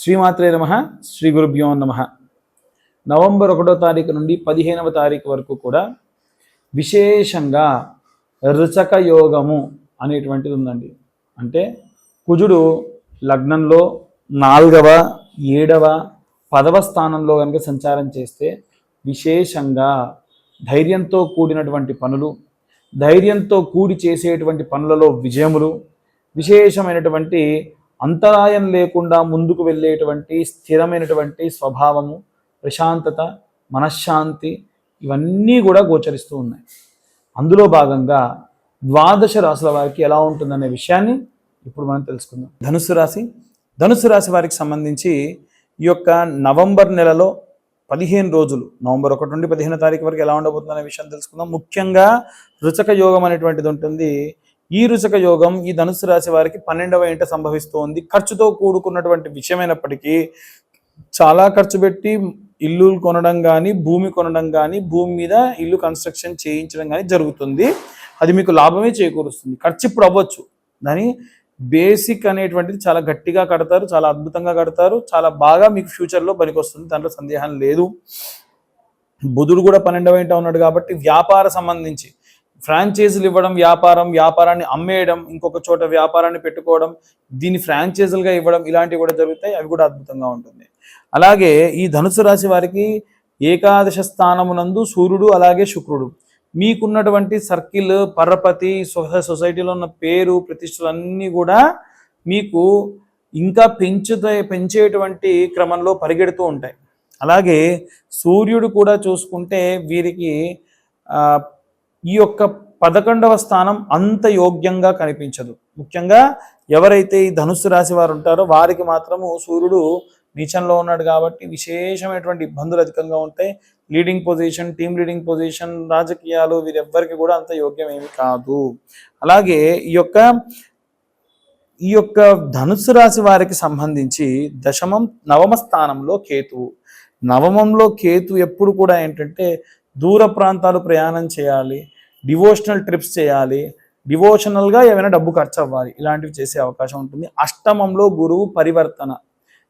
శ్రీమాత్రే నమ శ్రీ గురుభ్యో నమ. నవంబర్ ఒకటో తారీఖు నుండి పదిహేనవ తారీఖు వరకు కూడా విశేషంగా రుచక యోగము అనేటువంటిది ఉందండి. అంటే కుజుడు లగ్నంలో నాలుగవ ఏడవ పదవ స్థానంలో కనుక సంచారం చేస్తే విశేషంగా ధైర్యంతో కూడినటువంటి పనులు ధైర్యంతో కూడి చేసేటువంటి పనులలో విజయములు విశేషమైనటువంటి అంతరాయం లేకుండా ముందుకు వెళ్ళేటువంటి స్థిరమైనటువంటి స్వభావము ప్రశాంతత మనశ్శాంతి ఇవన్నీ కూడా గోచరిస్తూ ఉన్నాయి. అందులో భాగంగా ద్వాదశ రాశుల వారికి ఎలా ఉంటుందనే విషయాన్ని ఇప్పుడు మనం తెలుసుకుందాం. ధనుసు రాశి ధనుసు రాశి వారికి సంబంధించి ఈ యొక్క నవంబర్ నెలలో పదిహేను రోజులు నవంబర్ ఒకటి నుండి పదిహేను తారీఖు వరకు ఎలా ఉండబోతుందనే విషయం తెలుసుకుందాం. ముఖ్యంగా రుచక యోగం అనేటువంటిది ఉంటుంది. ఈ రుచక యోగం ఈ ధనుసు రాశి వారికి పన్నెండవ ఇంట సంభవిస్తోంది. ఖర్చుతో కూడుకున్నటువంటి విషయమైనప్పటికీ చాలా ఖర్చు పెట్టి ఇల్లు కొనడం కానీ భూమి కొనడం కానీ భూమి మీద ఇల్లు కన్స్ట్రక్షన్ చేయించడం కానీ జరుగుతుంది. అది మీకు లాభమే చేకూరుస్తుంది. ఖర్చు ఇప్పుడు అవ్వచ్చు. దాని బేసిక్ అనేటువంటిది చాలా గట్టిగా కడతారు చాలా అద్భుతంగా కడతారు చాలా బాగా మీకు ఫ్యూచర్లో పనికొస్తుంది. దాంట్లో సందేహం లేదు. బుధుడు కూడా పన్నెండవ ఇంట ఉన్నాడు కాబట్టి వ్యాపార సంబంధించి ఫ్రాంచైజీలు ఇవ్వడం వ్యాపారం వ్యాపారాన్ని అమ్మేయడం ఇంకొక చోట వ్యాపారాన్ని పెట్టుకోవడం దీన్ని ఫ్రాంచైజీలుగా ఇవ్వడం ఇలాంటివి కూడా జరుగుతాయి అవి కూడా అద్భుతంగా ఉంటుంది. అలాగే ఈ ధనుసు రాశి వారికి ఏకాదశ స్థానమునందు సూర్యుడు అలాగే శుక్రుడు. మీకున్నటువంటి సర్కిల్ పరపతి సొ- సొసైటీలో ఉన్న పేరు ప్రతిష్టలు అన్నీ కూడా మీకు ఇంకా పెంచుతా పెంచేటువంటి క్రమంలో పరిగెడుతూ ఉంటాయి. అలాగే సూర్యుడు కూడా చూసుకుంటే వీరికి ఈ యొక్క పదకొండవ స్థానం అంత యోగ్యంగా కనిపించదు. ముఖ్యంగా ఎవరైతే ఈ ధనుస్సు రాశి వారు ఉంటారో వారికి మాత్రము సూర్యుడు నీచంలో ఉన్నాడు కాబట్టి విశేషమైనటువంటి ఇబ్బందులు అధికంగా ఉంటాయి. Leading position team leading position రాజకీయాలు వీరెవ్వరికి కూడా అంత యోగ్యం ఏమి కాదు. అలాగే ఈ యొక్క ఈ యొక్క ధనుస్సు రాశి వారికి సంబంధించి దశమం నవమ స్థానంలో కేతువు నవమంలో కేతు ఎప్పుడు కూడా ఏంటంటే దూర ప్రాంతాలు ప్రయాణం చేయాలి. డివోషనల్ ట్రిప్స్ చేయాలి. డివోషనల్గా ఏమైనా డబ్బు ఖర్చు అవ్వాలి ఇలాంటివి చేసే అవకాశం ఉంటుంది. అష్టమంలో గురువు పరివర్తన.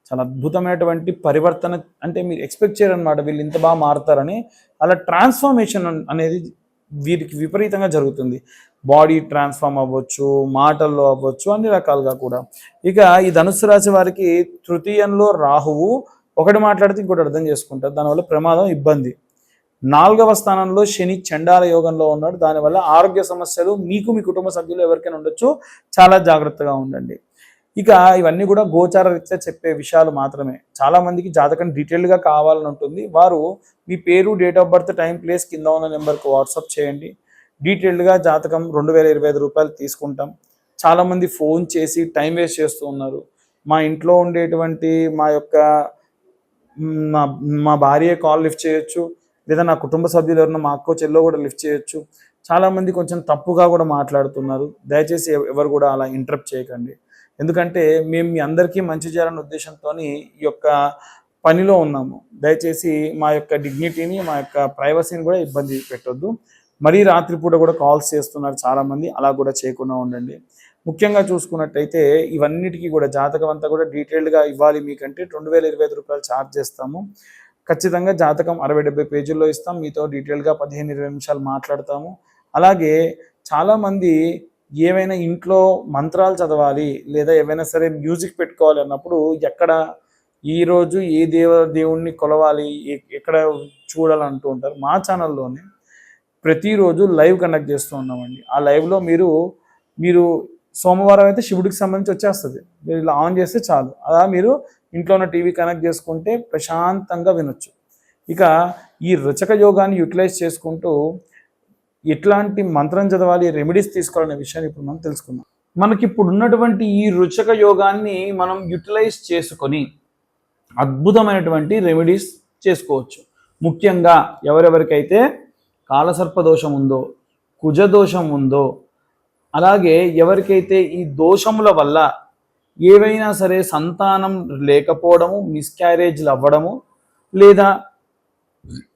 చాలా అద్భుతమైనటువంటి పరివర్తన అంటే మీరు ఎక్స్పెక్ట్ చేయరనమాట వీళ్ళు ఇంత బాగా మారుతారని. అలా ట్రాన్స్ఫర్మేషన్ అనేది వీరికి విపరీతంగా జరుగుతుంది. బాడీ ట్రాన్స్ఫార్మ్ అవ్వచ్చు మాటల్లో అవ్వచ్చు అన్ని రకాలుగా కూడా. ఇక ఈ ధనుసు రాశి వారికి తృతీయంలో రాహువు. ఒకటి మాట్లాడితే ఇంకోటి అర్థం చేసుకుంటారు. దానివల్ల ప్రమాదం ఇబ్బంది. నాలుగవ స్థానంలో శని చండాల యోగంలో ఉన్నాడు. దానివల్ల ఆరోగ్య సమస్యలు మీకు మీ కుటుంబ సభ్యులు ఎవరికైనా ఉండొచ్చు. చాలా జాగ్రత్తగా ఉండండి. ఇక ఇవన్నీ కూడా గోచార రీత్యా చెప్పే విషయాలు మాత్రమే. చాలామందికి జాతకం డీటెయిల్గా కావాలని ఉంటుంది. వారు మీ పేరు date of birth time place కింద ఉన్న నెంబర్కి వాట్సాప్ చేయండి. డీటెయిల్డ్గా జాతకం రెండు వేల ఇరవై ఐదు రూపాయలు తీసుకుంటాం. చాలామంది ఫోన్ చేసి టైం వేస్ట్ చేస్తూ ఉన్నారు. మా ఇంట్లో ఉండేటువంటి మా యొక్క మా మా భార్య కాల్ లిఫ్ట్ చేయొచ్చు. లేదా నా కుటుంబ సభ్యులు ఎవరైనా మా అక్కో చెల్లో కూడా లిఫ్ట్ చేయొచ్చు. చాలామంది కొంచెం తప్పుగా కూడా మాట్లాడుతున్నారు. దయచేసి ఎవ- ఎవరు కూడా అలా ఇంటరప్ట్ చేయకండి. ఎందుకంటే మేము మీ అందరికీ మంచి చేయాలనే ఉద్దేశంతో ఈ యొక్క పనిలో ఉన్నాము. దయచేసి మా యొక్క డిగ్నిటీని మా యొక్క ప్రైవసీని కూడా ఇబ్బంది పెట్టొద్దు. మరీ రాత్రిపూట కూడా కాల్స్ చేస్తున్నారు చాలామంది. అలా కూడా చేయకుండా ఉండండి. ముఖ్యంగా చూసుకున్నట్టయితే ఇవన్నిటికీ కూడా జాతకం అంతా కూడా డీటెయిల్డ్గా ఇవ్వాలి మీకంటే రెండు వేల ఇరవై ఐదు రూపాయలు ఛార్జ్ చేస్తాము. ఖచ్చితంగా జాతకం అరవై డెబ్బై పేజీల్లో ఇస్తాం. మీతో డీటెయిల్గా పదిహేను ఇరవై నిమిషాలు మాట్లాడతాము. అలాగే చాలామంది ఏవైనా ఇంట్లో మంత్రాలు చదవాలి లేదా ఏవైనా సరే మ్యూజిక్ పెట్టుకోవాలి అన్నప్పుడు ఎక్కడ ఈ రోజు ఏ దేవ దేవుణ్ణి కొలవాలి ఎక్కడ చూడాలంటూ ఉంటారు. మా ఛానల్లోనే ప్రతిరోజు లైవ్ కండక్ట్ చేస్తూ ఉన్నామండి. ఆ లైవ్లో మీరు మీరు సోమవారం అయితే శివుడికి సంబంధించి వచ్చేస్తుంది. మీరు ఇలా ఆన్ చేస్తే చాలు. అలా మీరు ఇంట్లో ఉన్న టీవీ కనెక్ట్ చేసుకుంటే ప్రశాంతంగా వినొచ్చు. ఇక ఈ రుచక యోగాన్ని యూటిలైజ్ చేసుకుంటూ ఎట్లాంటి మంత్రం చదవాలి రెమెడీస్ తీసుకోవాలనే విషయాన్ని ఇప్పుడు మనం తెలుసుకుందాం. మనకి ఇప్పుడు ఉన్నటువంటి ఈ రుచక యోగాన్ని మనం యూటిలైజ్ చేసుకొని అద్భుతమైనటువంటి రెమెడీస్ చేసుకోవచ్చు. ముఖ్యంగా ఎవరెవరికైతే కాలసర్ప దోషం ఉందో కుజ దోషం ఉందో అలాగే ఎవరికైతే ఈ దోషముల వల్ల ఏవైనా సరే సంతానం లేకపోవడము మిస్క్యారేజ్లు అవ్వడము లేదా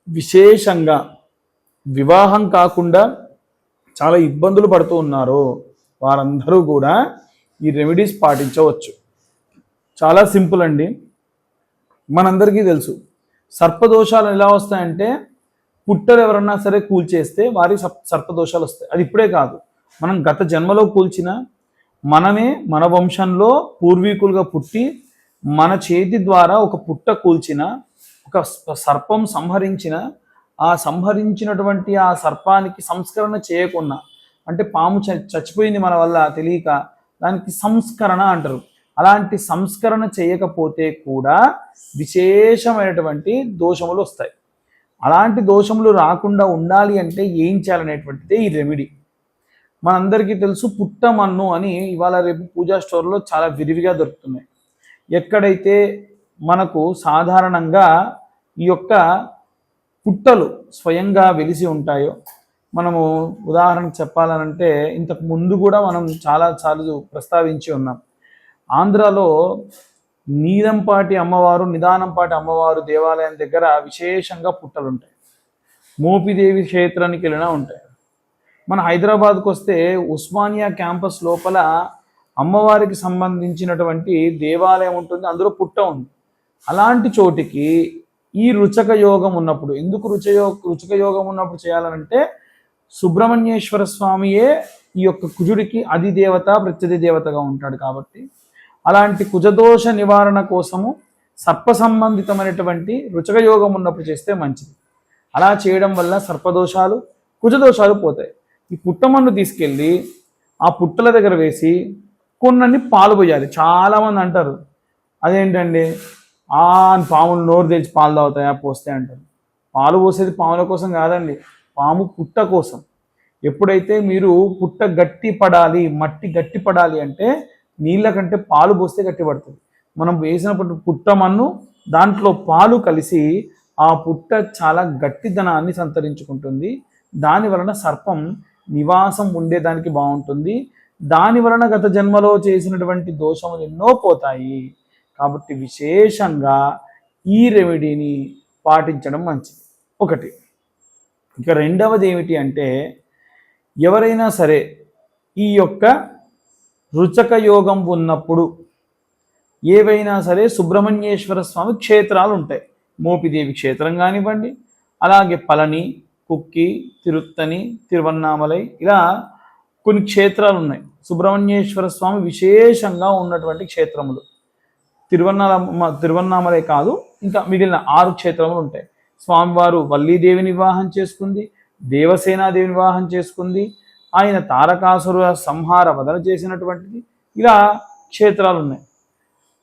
విశేషంగా వివాహం కాకుండా చాలా ఇబ్బందులు పడుతూ ఉన్నారో వారందరూ కూడా ఈ రెమెడీస్ పాటించవచ్చు. చాలా సింపుల్ అండి. మనందరికీ తెలుసు. సర్పదోషాలు ఎలా వస్తాయంటే పుట్టలు ఎవరన్నా సరే కూల్చేస్తే వారి సర్ సర్పదోషాలు వస్తాయి. అది ఇప్పుడే కాదు. మనం గత జన్మలో కూల్చిన మనమే మన వంశంలో పూర్వీకులుగా పుట్టి మన చేతి ద్వారా ఒక పుట్ట కూల్చిన ఒక సర్పం సంహరించిన ఆ సంహరించినటువంటి ఆ సర్పానికి సంస్కరణ చేయకుండా అంటే పాము చ- చచ్చిపోయింది మన వల్ల తెలియక దానికి సంస్కరణ అంటారు. అలాంటి సంస్కరణ చేయకపోతే కూడా విశేషమైనటువంటి దోషములు వస్తాయి. అలాంటి దోషములు రాకుండా ఉండాలి అంటే ఏం చేయాలనేటువంటిదే ఈ రెమెడీ మనందరికీ తెలుసు పుట్టమన్ను అని ఇవాళ రేపు పూజా స్టోర్లో చాలా విరివిగా దొరుకుతున్నాయి. ఎక్కడైతే మనకు సాధారణంగా ఈ యొక్క పుట్టలు స్వయంగా వెలిసి ఉంటాయో మనము ఉదాహరణకు చెప్పాలనంటే ఇంతకు ముందు కూడా మనం చాలాసార్లు ప్రస్తావించి ఉన్నాం. ఆంధ్రాలో నీలంపాటి అమ్మవారు నిదానంపాటి అమ్మవారు దేవాలయం దగ్గర విశేషంగా పుట్టలు ఉంటాయి. మోపిదేవి క్షేత్రానికి వెళ్ళినా ఉంటాయి. మన హైదరాబాద్కు వస్తే ఉస్మానియా క్యాంపస్ లోపల అమ్మవారికి సంబంధించినటువంటి దేవాలయం ఉంటుంది అందులో పుట్ట ఉంది. అలాంటి చోటికి ఈ రుచక యోగం ఉన్నప్పుడు ఎందుకు రుచయో రుచక యోగం ఉన్నప్పుడు చేయాలనంటే సుబ్రహ్మణ్యేశ్వర స్వామియే ఈ యొక్క కుజుడికి అధిదేవత ప్రత్యధి దేవతగా ఉంటాడు కాబట్టి అలాంటి కుజదోష నివారణ కోసము సర్ప సంబంధితమైనటువంటి రుచక యోగం ఉన్నప్పుడు చేస్తే మంచిది. అలా చేయడం వల్ల సర్పదోషాలు కుజదోషాలు పోతాయి. ఈ పుట్టమన్ను తీసుకెళ్ళి ఆ పుట్టల దగ్గర వేసి కొన్నీ పాలు పోయాలి. చాలామంది అంటారు అదేంటండి? ఆ పాములు నోరు తెచ్చి పాలు తాగుతాయా పోస్తే అంటారు. పాలు పోసేది పాముల కోసం కాదండి పాము పుట్ట కోసం. ఎప్పుడైతే మీరు పుట్ట గట్టి పడాలి మట్టి గట్టి పడాలి అంటే నీళ్ళ కంటే పాలు పోస్తే గట్టి పడుతుంది. మనం వేసినప్పుడు పుట్ట మన్ను దాంట్లో పాలు కలిసి ఆ పుట్ట చాలా గట్టిదనాన్ని సంతరించుకుంటుంది. దాని వలన సర్పం నివాసం ఉండేదానికి బాగుంటుంది. దాని వలన గత జన్మలో చేసినటువంటి దోషములు ఎన్నో పోతాయి. కాబట్టి విశేషంగా ఈ రెమెడీని పాటించడం మంచిది. ఒకటి ఇక రెండవది ఏమిటి అంటే ఎవరైనా సరే ఈ యొక్క రుచక యోగం ఉన్నప్పుడు ఏవైనా సరే సుబ్రహ్మణ్యేశ్వర స్వామి క్షేత్రాలు ఉంటాయి. మోపిదేవి క్షేత్రం కానివ్వండి అలాగే పళని కుక్కి తిరుత్తని తిరువన్నామలై ఇలా కొన్ని క్షేత్రాలు ఉన్నాయి సుబ్రహ్మణ్యేశ్వర స్వామి విశేషంగా ఉన్నటువంటి క్షేత్రములు. తిరువన్నామ తిరువన్నామలై కాదు ఇంకా మిగిలిన ఆరు క్షేత్రములు ఉంటాయి. స్వామివారు వల్లీదేవిని వివాహం చేసుకుంది దేవసేనాదేవిని వివాహం చేసుకుంది ఆయన తారకాసుర సంహార వదన చేసినటువంటిది. ఇలా క్షేత్రాలు ఉన్నాయి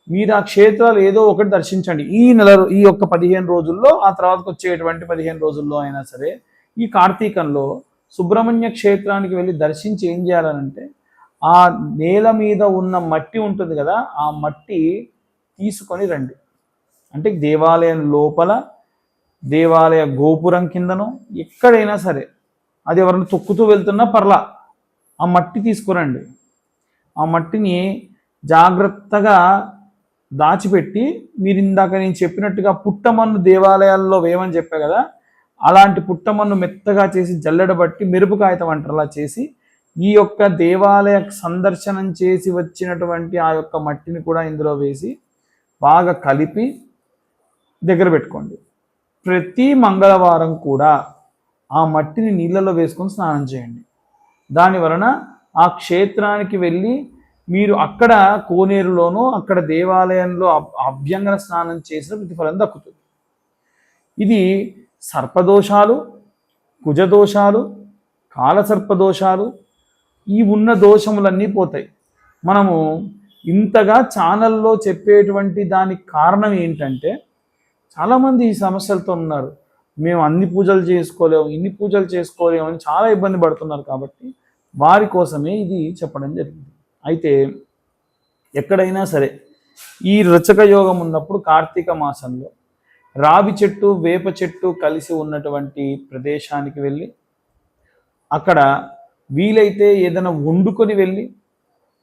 మీరు ఆ క్షేత్రాలు ఏదో ఒకటి దర్శించండి. ఈ నెల ఈ యొక్క పదిహేను రోజుల్లో ఆ తర్వాతకు వచ్చేటువంటి పదిహేను రోజుల్లో అయినా సరే ఈ కార్తీకంలో సుబ్రహ్మణ్య క్షేత్రానికి వెళ్ళి దర్శించి ఏం చేయాలనంటే ఆ నేల మీద ఉన్న మట్టి ఉంటుంది కదా ఆ మట్టి తీసుకొని రండి. అంటే దేవాలయం లోపల దేవాలయ గోపురం కిందనో ఎక్కడైనా సరే అది ఎవరైనా తొక్కుతూ వెళ్తున్నా పర్లా ఆ మట్టి తీసుకురండి. ఆ మట్టిని జాగ్రత్తగా దాచిపెట్టి మీరు ఇందాక నేను చెప్పినట్టుగా పుట్టమన్ను దేవాలయాల్లో వేయమని చెప్పా కదా అలాంటి పుట్టమన్ను మెత్తగా చేసి జల్లెడబట్టి మెరుపు కాగితం చేసి ఈ యొక్క దేవాలయ సందర్శనం చేసి వచ్చినటువంటి ఆ యొక్క మట్టిని కూడా ఇందులో వేసి బాగా కలిపి దగ్గర పెట్టుకోండి. ప్రతి మంగళవారం కూడా ఆ మట్టిని నీళ్ళలో వేసుకొని స్నానం చేయండి. దాని వలన ఆ క్షేత్రానికి వెళ్ళి మీరు అక్కడ కోనేరులోనో అక్కడ దేవాలయంలో అభ్యంగన స్నానం చేసిన ప్రతిఫలం దక్కుతుంది. ఇది సర్పదోషాలు కుజదోషాలు కాలసర్పదోషాలు ఈ ఉన్న దోషములన్నీ పోతాయి. మనము ఇంతగా ఛానల్లో చెప్పేటువంటి దానికి కారణం ఏంటంటే చాలామంది ఈ సమస్యలతో ఉన్నారు. మేము అన్ని పూజలు చేసుకోలేము ఇన్ని పూజలు చేసుకోలేము అని చాలా ఇబ్బంది పడుతున్నారు కాబట్టి వారి కోసమే ఇది చెప్పడం జరిగింది. అయితే ఎక్కడైనా సరే ఈ రచక యోగం ఉన్నప్పుడు కార్తీక మాసంలో రావి చెట్టు వేప చెట్టు కలిసి ఉన్నటువంటి ప్రదేశానికి వెళ్ళి అక్కడ వీలైతే ఏదైనా వండుకొని వెళ్ళి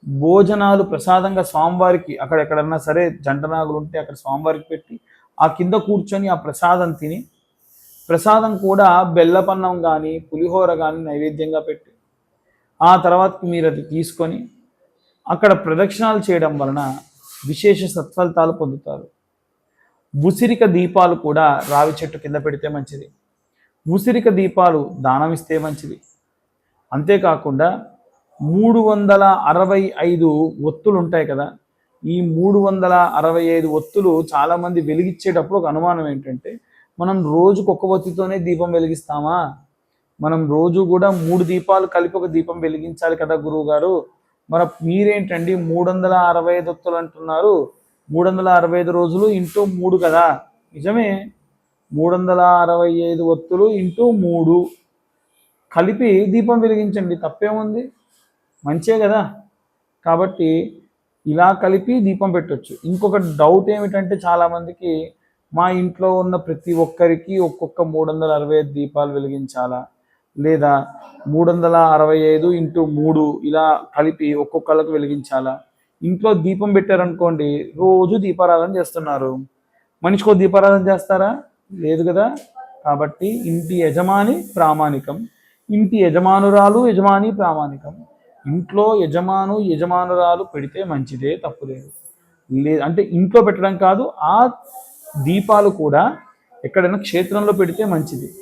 భోజనాలు ప్రసాదంగా స్వామివారికి అక్కడ ఎక్కడన్నా సరే జంటనాగులు ఉంటే అక్కడ స్వామివారికి పెట్టి ఆ కింద కూర్చొని ఆ ప్రసాదం తిని ప్రసాదం కూడా బెల్లపన్నం కానీ పులిహోర కానీ నైవేద్యంగా పెట్టి ఆ తర్వాత మీరు అది తీసుకొని అక్కడ ప్రదక్షిణాలు చేయడం వలన విశేష సత్ఫలితాలు పొందుతారు. ఉసిరిక దీపాలు కూడా రావి చెట్టు కింద పెడితే మంచిది. ఉసిరిక దీపాలు దానం ఇస్తే మంచిది. అంతేకాకుండా మూడు వందల అరవై ఐదు ఒత్తులు ఉంటాయి కదా ఈ మూడు వందల అరవై ఐదు ఒత్తులు చాలామంది వెలిగించేటప్పుడు ఒక అనుమానం ఏంటంటే మనం రోజుకు ఒక ఒత్తితోనే దీపం వెలిగిస్తామా? మనం రోజు కూడా మూడు దీపాలు కలిపి ఒక దీపం వెలిగించాలి కదా గురువు గారు మరి మీరేంటండి మూడు వందల అరవై ఐదు ఒత్తులు అంటున్నారు? మూడు వందల అరవై ఐదు రోజులు ఇంటూ మూడు కదా? నిజమే. మూడు వందల అరవై ఐదు ఒత్తులు ఇంటూ మూడు. కలిపి దీపం వెలిగించండి. తప్పేముంది? మంచే కదా. కాబట్టి ఇలా కలిపి దీపం పెట్టొచ్చు. ఇంకొక డౌట్ ఏమిటంటే చాలామందికి మా ఇంట్లో ఉన్న ప్రతి ఒక్కరికి ఒక్కొక్క మూడు వందల అరవై ఐదు దీపాలు వెలిగించాలా? లేదా మూడు వందల అరవై ఐదు ఇంటూ మూడు ఇలా కలిపి ఒక్కొక్కళ్ళకు వెలిగించాలా? ఇంట్లో దీపం పెట్టారనుకోండి రోజు దీపారాధన చేస్తున్నారు. మనిషికో దీపారాధన చేస్తారా? లేదు కదా? కాబట్టి ఇంటి యజమాని ప్రామాణికం. ఇంటి యజమానురాలు యజమాని ప్రామాణికం. ఇంట్లో యజమాను యజమానురాలు పెడితే మంచిదే తప్పులేదు. లేదు అంటే ఇంట్లో పెట్టడం కాదు ఆ దీపాలు కూడా ఎక్కడైనా క్షేత్రంలో పెడితే మంచిది.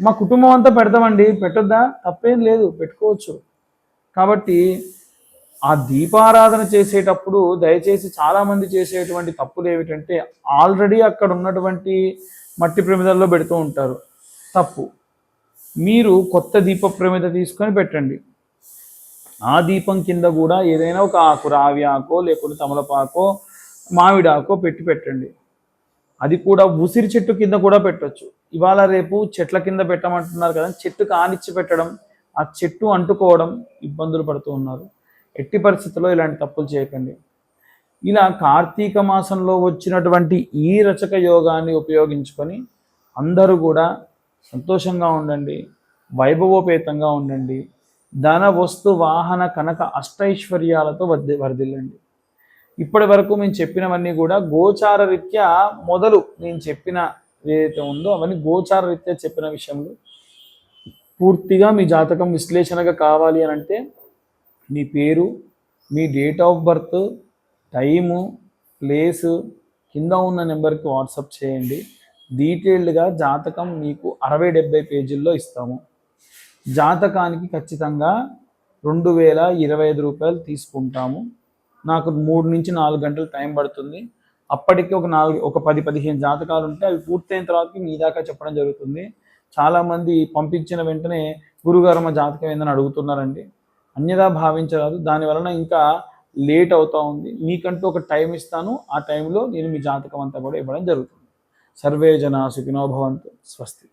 మా కుటుంబం అంతా పెడతామండి పెట్టద్దా? తప్పేం లేదు పెట్టుకోవచ్చు. కాబట్టి ఆ దీపారాధన చేసేటప్పుడు దయచేసి చాలామంది చేసేటువంటి తప్పులు ఏమిటంటే ఆల్రెడీ అక్కడ ఉన్నటువంటి మట్టి ప్రమిదల్లో పెడుతూ ఉంటారు. తప్పు. మీరు కొత్త దీప ప్రమిద తీసుకొని పెట్టండి. ఆ దీపం కింద కూడా ఏదైనా ఒక ఆకు రావి ఆకో లేకుంటే తమలపాకో మామిడాకో పెట్టి పెట్టండి. అది కూడా ఉసిరి చెట్టు కింద కూడా పెట్టవచ్చు ఇవాళ రేపు చెట్ల కింద పెట్టమంటున్నారు కదా చెట్టు కానిచ్చి పెట్టడం ఆ చెట్టు అంటుకోవడం ఇబ్బందులు పడుతూ ఉన్నారు. ఎట్టి పరిస్థితుల్లో ఇలాంటి తప్పులు చేయకండి. ఇలా కార్తీక మాసంలో వచ్చినటువంటి ఈ రచక యోగాన్ని ఉపయోగించుకొని అందరూ కూడా సంతోషంగా ఉండండి వైభవోపేతంగా ఉండండి ధన వస్తు వాహన కనక అష్టైశ్వర్యాలతో వర్ధి వర్ధిల్లండి. ఇప్పటి వరకు మేము చెప్పినవన్నీ కూడా గోచార రీత్యా మొదలు నేను చెప్పిన ఏదైతే ఉందో అవన్నీ గోచార రీత్యా చెప్పిన విషయంలో పూర్తిగా మీ జాతకం విశ్లేషణగా కావాలి అని అంటే మీ పేరు మీ date of birth time place కింద ఉన్న నెంబర్కి వాట్సాప్ చేయండి. డీటెయిల్డ్గా జాతకం మీకు అరవై డెబ్బై పేజీల్లో ఇస్తాము. జాతకానికి ఖచ్చితంగా రెండు వేల ఇరవై ఐదు రూపాయలు తీసుకుంటాము. నాకు మూడు నుంచి నాలుగు గంటలు టైం పడుతుంది. అప్పటికి ఒక నాలుగు ఒక పది పదిహేను జాతకాలు ఉంటే అవి పూర్తయిన తర్వాత మీ దాకా చెప్పడం జరుగుతుంది. చాలామంది పంపించిన వెంటనే గురుగారు మా జాతకం ఏందని అడుగుతున్నారండి. అన్యదా భావించరాదు. దాని వలన ఇంకా లేట్ అవుతూ ఉంది. మీకంటూ ఒక టైం ఇస్తాను. ఆ టైంలో నేను మీ జాతకం అంతా కూడా ఇవ్వడం జరుగుతుంది. సర్వే జనా సుఖినోభవంతు స్వస్తి.